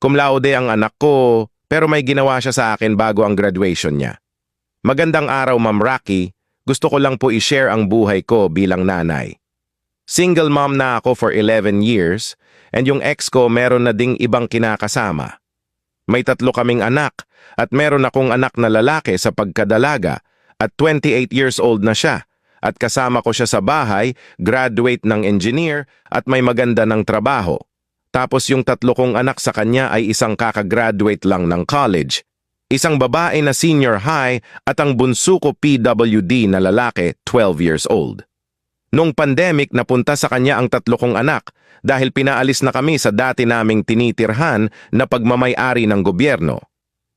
Cum laude ang anak ko, pero may ginawa siya sa akin bago ang graduation niya. Magandang araw, Ma'am Rocky. Gusto ko lang po i-share ang buhay ko bilang nanay. Single mom na ako for 11 years and yung ex ko meron na ding ibang kinakasama. May tatlo kaming anak at meron akong anak na lalaki sa pagkadalaga at 28 years old na siya at kasama ko siya sa bahay, graduate ng engineer at may maganda ng trabaho. Tapos yung tatlo kong anak sa kanya ay isang kakagraduate lang ng college. Isang babae na senior high at ang bunso ko PWD na lalaki 12 years old. Nung pandemic napunta sa kanya ang tatlo kong anak dahil pinaalis na kami sa dati naming tinitirhan na pagmamayari ng gobyerno.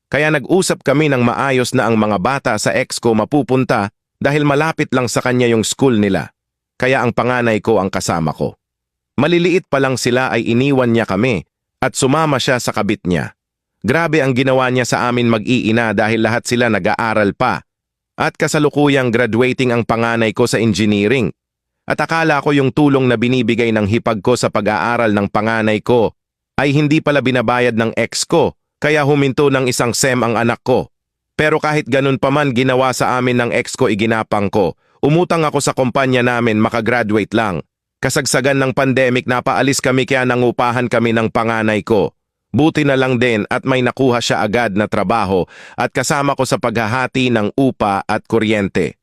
Kaya nag-usap kami ng maayos na ang mga bata sa ex ko mapupunta dahil malapit lang sa kanya yung school nila. Kaya ang panganay ko ang kasama ko. Maliliit pa lang sila ay iniwan niya kami at sumama siya sa kabit niya. Grabe ang ginawa niya sa amin mag-iina dahil lahat sila nag-aaral pa. At kasalukuyang graduating ang panganay ko sa engineering. At akala ko yung tulong na binibigay ng hipag ko sa pag-aaral ng panganay ko ay hindi pala binabayad ng ex ko kaya huminto ng isang SEM ang anak ko. Pero kahit ganun pa man ginawa sa amin ng ex ko iginapang ko, umutang ako sa kumpanya namin makagraduate lang. Kasagsagan ng pandemic napaalis kami kaya nangupahan kami ng panganay ko. Buti na lang din at may nakuha siya agad na trabaho at kasama ko sa paghahati ng upa at kuryente.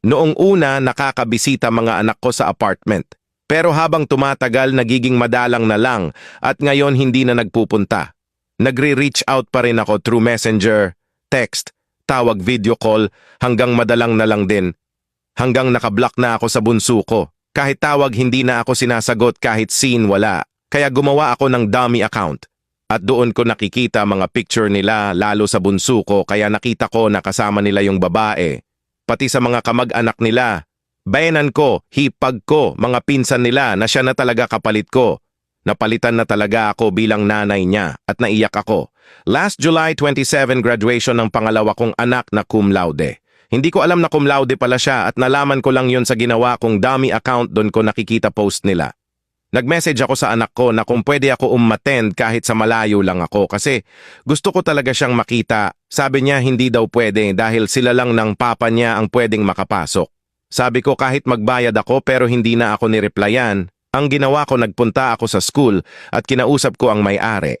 Noong una nakakabisita mga anak ko sa apartment. Pero habang tumatagal nagiging madalang na lang at ngayon hindi na nagpupunta. Nagre-reach out pa rin ako through messenger, text, tawag video call hanggang madalang na lang din. Hanggang nakablock na ako sa bunso ko. Kahit tawag hindi na ako sinasagot kahit scene wala. Kaya gumawa ako ng dummy account. At doon ko nakikita mga picture nila lalo sa bunso ko kaya nakita ko na kasama nila yung babae. Pati sa mga kamag-anak nila. Bayanan ko, hipag ko, mga pinsan nila na siya na talaga kapalit ko. Napalitan na talaga ako bilang nanay niya at naiyak ako. Last July 27 graduation ng pangalawa kong anak na cum laude. Hindi ko alam na cum laude pala siya at nalaman ko lang yon sa ginawa kong dummy account doon ko nakikita post nila. Nag-message ako sa anak ko na kung pwede ako umattend kahit sa malayo lang ako kasi gusto ko talaga siyang makita. Sabi niya hindi daw pwede dahil sila lang ng papa niya ang pwedeng makapasok. Sabi ko kahit magbayad ako pero hindi na ako nireplyan. Ang ginawa ko nagpunta ako sa school at kinausap ko ang may-ari.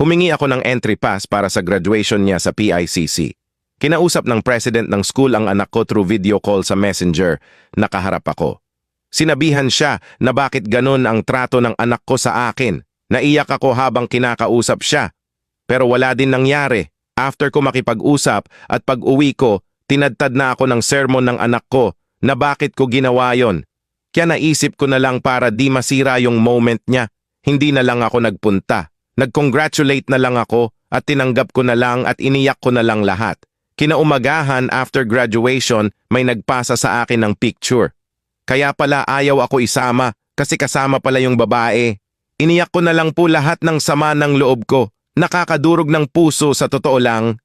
Humingi ako ng entry pass para sa graduation niya sa PICC. Kinausap ng president ng school ang anak ko through video call sa messenger. Nakaharap ako. Sinabihan siya na bakit ganun ang trato ng anak ko sa akin. Naiyak ako habang kinakausap siya. Pero wala din nangyari. After ko makipag-usap at pag-uwi ko, tinadtad na ako ng sermon ng anak ko na bakit ko ginawa yon. Kaya naisip ko na lang para di masira yung moment niya. Hindi na lang ako nagpunta. Nag-congratulate na lang ako at tinanggap ko na lang at iniyak ko na lang lahat. Kinaumagahan after graduation may nagpasa sa akin ng picture. Kaya pala ayaw ako isama kasi kasama pala yung babae. Iniyak ko na lang po lahat ng sama ng loob ko. Nakakadurog ng puso sa totoo lang.